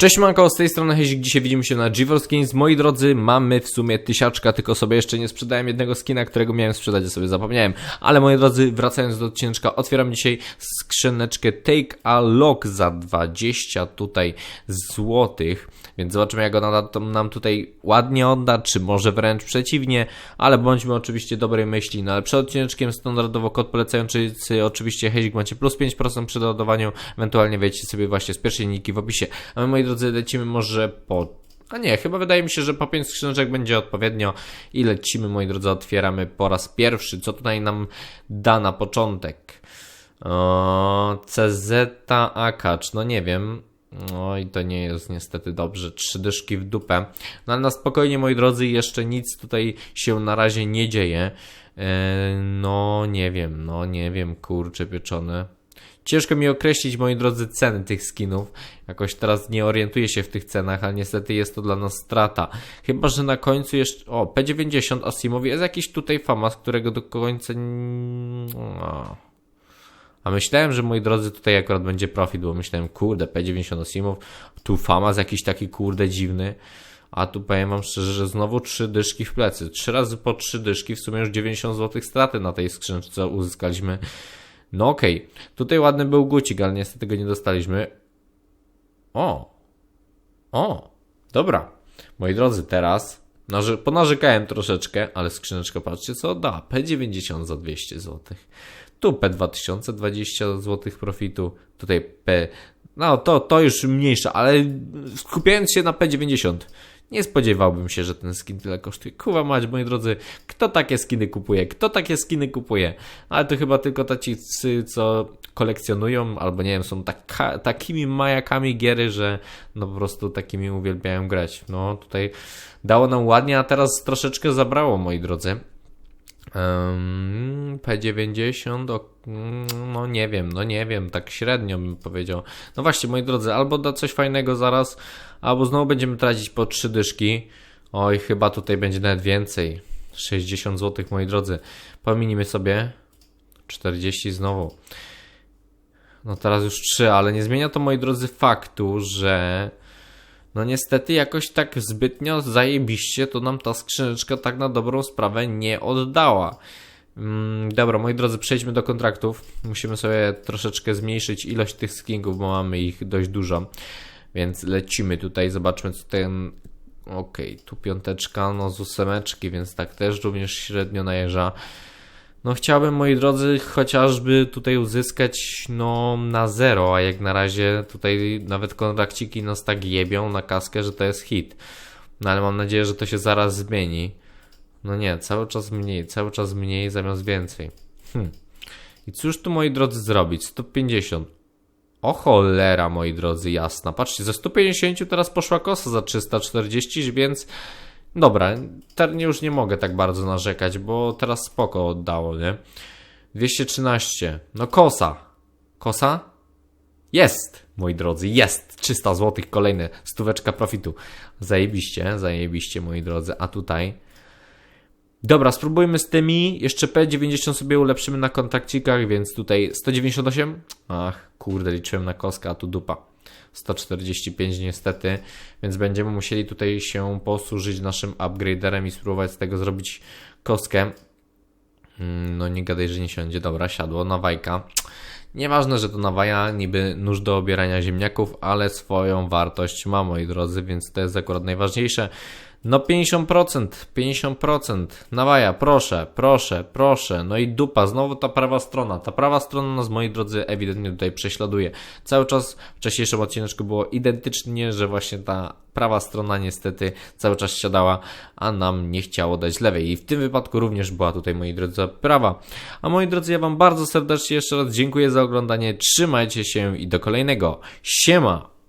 Cześć Manko, z tej strony Hezik, dzisiaj widzimy się na GeForce Skins. Moi drodzy, mamy w sumie tysiaczka, tylko sobie jeszcze nie sprzedałem jednego skina, którego miałem sprzedać, a sobie zapomniałem. Ale moi drodzy, wracając do odcineczka, otwieram dzisiaj skrzyneczkę Take a Lock za 20 tutaj złotych. Więc zobaczymy jak ona nam tutaj ładnie odda, czy może wręcz przeciwnie, ale bądźmy oczywiście dobrej myśli. No ale przed odcineczkiem standardowo kod polecający oczywiście Hezik macie plus 5% przy doładowaniu, ewentualnie wejdźcie sobie właśnie z pierwszej linki w opisie. A my moi drodzy lecimy może po a nie, chyba wydaje mi się, że po 5 skrzyneczek będzie odpowiednio i lecimy, moi drodzy, otwieramy po raz pierwszy. Co tutaj nam da na początek? O, CZ Akacz, no nie wiem. No i to nie jest niestety dobrze. Trzy dyszki w dupę. No ale na spokojnie, moi drodzy, jeszcze nic tutaj się na razie nie dzieje. E, no nie wiem, no nie wiem, kurcze pieczone. Ciężko mi określić, moi drodzy, ceny tych skinów. Jakoś teraz nie orientuję się w tych cenach, ale niestety jest to dla nas strata. Chyba, że na końcu jeszcze... O, P90 Asimowi jest jakiś tutaj famas, którego do końca... O. A myślałem, że moi drodzy, tutaj akurat będzie profit, bo myślałem, kurde, P90 Asimov, tu famas jakiś taki kurde dziwny. A tu powiem wam szczerze, że znowu trzy dyszki w plecy. Trzy razy po trzy dyszki, w sumie już 90 zł straty na tej skrzynce uzyskaliśmy. No okej, okay. tutaj ładny był gucik, ale niestety go nie dostaliśmy. O! O! Dobra. Moi drodzy, teraz narze ponarzekałem troszeczkę, ale skrzyneczka, patrzcie co da. P90 za 200 zł. Tu P2000, 20 zł profitu. Tutaj P... No to, to już mniejsza, ale skupiając się na P90, nie spodziewałbym się, że ten skin tyle kosztuje. Kuwa mać, moi drodzy, kto takie skiny kupuje? Kto takie skiny kupuje? Ale to chyba tylko tacy, co kolekcjonują, albo nie wiem, są taka, takimi majakami giery, że no po prostu takimi uwielbiają grać. No tutaj dało nam ładnie, a teraz troszeczkę zabrało, moi drodzy. Um, P90, no nie wiem, no nie wiem, tak średnio bym powiedział. No właśnie, moi drodzy, albo da coś fajnego zaraz, albo znowu będziemy tracić po trzy dyszki. Oj, chyba tutaj będzie nawet więcej. 60 zł, moi drodzy. Pominimy sobie 40 znowu. No teraz już 3, ale nie zmienia to, moi drodzy, faktu, że no niestety jakoś tak zbytnio zajebiście to nam ta skrzyneczka tak na dobrą sprawę nie oddała. Mm, dobra, moi drodzy, przejdźmy do kontraktów. Musimy sobie troszeczkę zmniejszyć ilość tych skinków, bo mamy ich dość dużo. Więc lecimy tutaj, zobaczmy co ten... Okej, okay, tu piąteczka, no z ósemeczki, więc tak też również średnio najeżdża. No chciałbym, moi drodzy, chociażby tutaj uzyskać no na zero, a jak na razie tutaj nawet kontrakciki nas tak jebią na kaskę, że to jest hit. No ale mam nadzieję, że to się zaraz zmieni. No nie, cały czas mniej, cały czas mniej zamiast więcej. Hm. I cóż tu, moi drodzy, zrobić? 150. O cholera, moi drodzy, jasna. Patrzcie, ze 150 teraz poszła kosa za 340, więc Dobra, teraz już nie mogę tak bardzo narzekać, bo teraz spoko oddało, nie? 213. No kosa. Kosa? Jest, moi drodzy, jest. 300 zł, kolejne stóweczka profitu. Zajebiście, zajebiście, moi drodzy. A tutaj... Dobra, spróbujmy z tymi. Jeszcze P90 sobie ulepszymy na kontakcikach, więc tutaj 198. Ach, kurde, liczyłem na koskę, a tu dupa. 145 niestety, więc będziemy musieli tutaj się posłużyć naszym upgraderem i spróbować z tego zrobić kostkę. Mm, no nie gadaj, że nie siądzie. Dobra, siadło, nawajka. Nieważne, że to nawaja, niby nóż do obierania ziemniaków, ale swoją wartość ma, moi drodzy, więc to jest akurat najważniejsze. No 50%, 50%. Nawaja, proszę, proszę, proszę. No i dupa, znowu ta prawa strona. Ta prawa strona nas, moi drodzy, ewidentnie tutaj prześladuje. Cały czas w wcześniejszym odcineczku było identycznie, że właśnie ta prawa strona niestety cały czas siadała, a nam nie chciało dać lewej. I w tym wypadku również była tutaj, moi drodzy, prawa. A moi drodzy, ja Wam bardzo serdecznie jeszcze raz dziękuję za oglądanie. Trzymajcie się i do kolejnego. Siema!